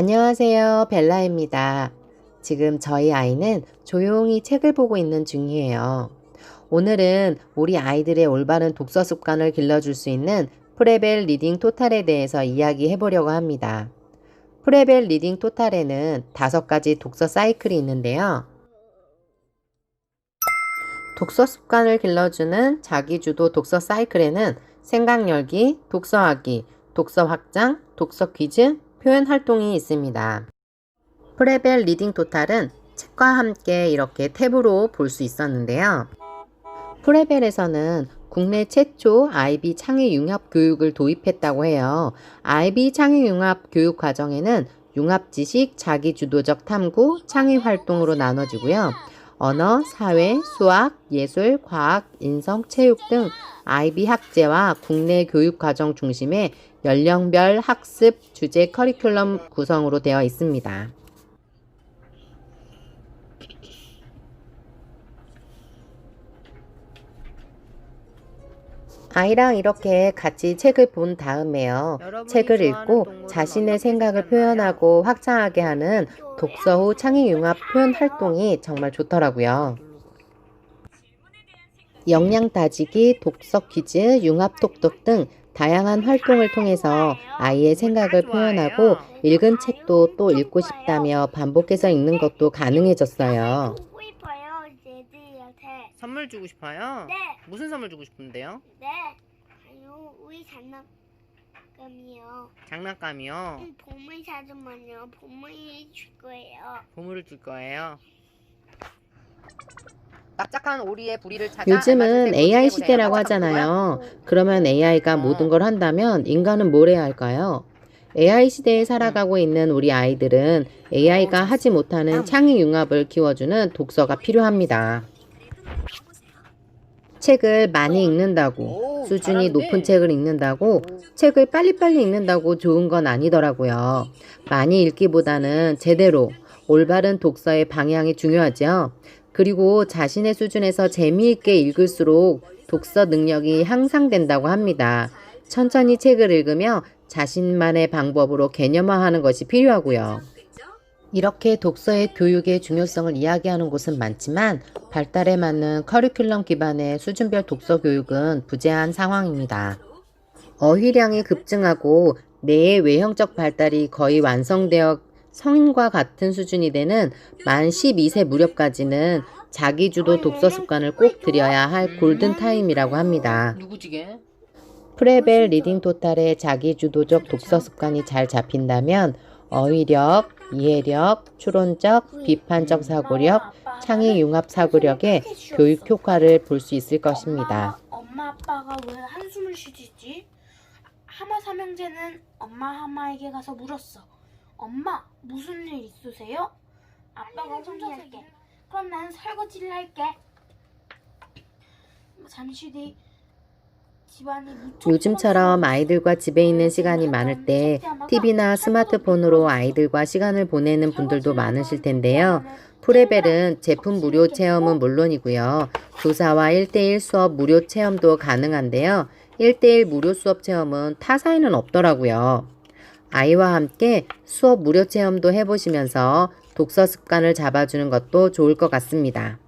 안녕하세요. 벨라입니다. 지금 저희 아이는 조용히 책을 보고 있는 중이에요. 오늘은 우리 아이들의 올바른 독서 습관을 길러줄 수 있는 프레벨 리딩 토탈에 대해서 이야기해 보려고 합니다. 프레벨 리딩 토탈에는 다섯 가지 독서 사이클이 있는데요. 독서 습관을 길러주는 자기주도 독서 사이클에는 생각 열기, 독서하기, 독서 확장, 독서 퀴즈, 표현 활동이 있습니다. 프레벨 리딩 토탈은 책과 함께 이렇게 탭으로 볼 수 있었는데요. 프레벨에서는 국내 최초 IB 창의 융합 교육을 도입했다고 해요. IB 창의 융합 교육 과정에는 융합 지식, 자기 주도적 탐구, 창의 활동으로 나눠지고요. 언어, 사회, 수학, 예술, 과학, 인성, 체육 등 IB 학제와 국내 교육 과정 중심의 연령별 학습 주제 커리큘럼 구성으로 되어 있습니다. 아이랑 이렇게 같이 책을 본 다음에요. 책을 읽고 자신의 생각을? 표현하고 확장하게 하는 독서 후 창의 융합 표현 활동이 정말 좋더라고요. 역량 따지기, 독서 퀴즈, 융합 톡톡 등 다양한 활동을 통해서 아이의 생각을 표현하고 읽은 책도 또 읽고 싶다며 반복해서 읽는 것도 가능해졌어요. 얘들한테. 선물 주고 싶어요? 네, 무슨 선물 주고 싶은데요? 네. 아유, 우리 장난감이요. 장난감이요. 응, 보물 찾으면요, 보물이 줄 거예요. 보물을 줄 거예요. 납작한 오리의 부리를 찾아 요즘은 AI 시대라고 하잖아요. 그러면 AI가 모든 걸 한다면 인간은 뭘 해야 할까요? AI 시대에 살아가고 있는 우리 아이들은 AI가 하지 못하는 창의 융합을 키워주는 독서가 필요합니다. 책을 많이 읽는다고, 오, 수준이. 높은 책을 읽는다고, 책을 빨리빨리 읽는다고 좋은 건 아니더라고요. 많이 읽기보다는 제대로 올바른 독서의 방향이 중요하죠. 그리고 자신의 수준에서 재미있게 읽을수록 독서 능력이 향상된다고 합니다. 천천히 책을 읽으며 자신만의 방법으로 개념화하는 것이 필요하고요. 이렇게 독서의 교육의 중요성을 이야기하는 곳은 많지만 발달에 맞는 커리큘럼 기반의 수준별 독서 교육은 부재한 상황입니다. 어휘량이 급증하고 뇌의 외형적 발달이 거의 완성되어 성인과 같은 수준이 되는 만 12세 무렵까지는 자기주도 독서 습관을 꼭 들여야 할 골든 타임이라고 합니다. 누구지게? 프레벨 리딩 토탈의 자기주도적 독서 습관이 잘 잡힌다면 어휘력, 이해력, 추론적, 비판적 사고력, 창의 융합 사고력의 교육 효과를 볼 수 있을 것입니다. 엄마 아빠가 왜 한숨을 쉬지? 하마 삼형제는 엄마 하마에게 가서 물었어. 엄마 무슨 일 있으세요? 아빠가 혼자 살게. 그럼 나는 설거지를 할게. 잠시 뒤 요즘처럼 아이들과 집에 있는 시간이 많을 때 TV나 스마트폰으로 아이들과 시간을 보내는 분들도 많으실 텐데요. 프레벨은 제품 무료 체험은 물론이고요. 교사와 1대1 수업 무료 체험도 가능한데요. 1대1 무료 수업 체험은 타사에는 없더라고요. 아이와 함께 수업 무료 체험도 해보시면서 독서 습관을 잡아주는 것도 좋을 것 같습니다.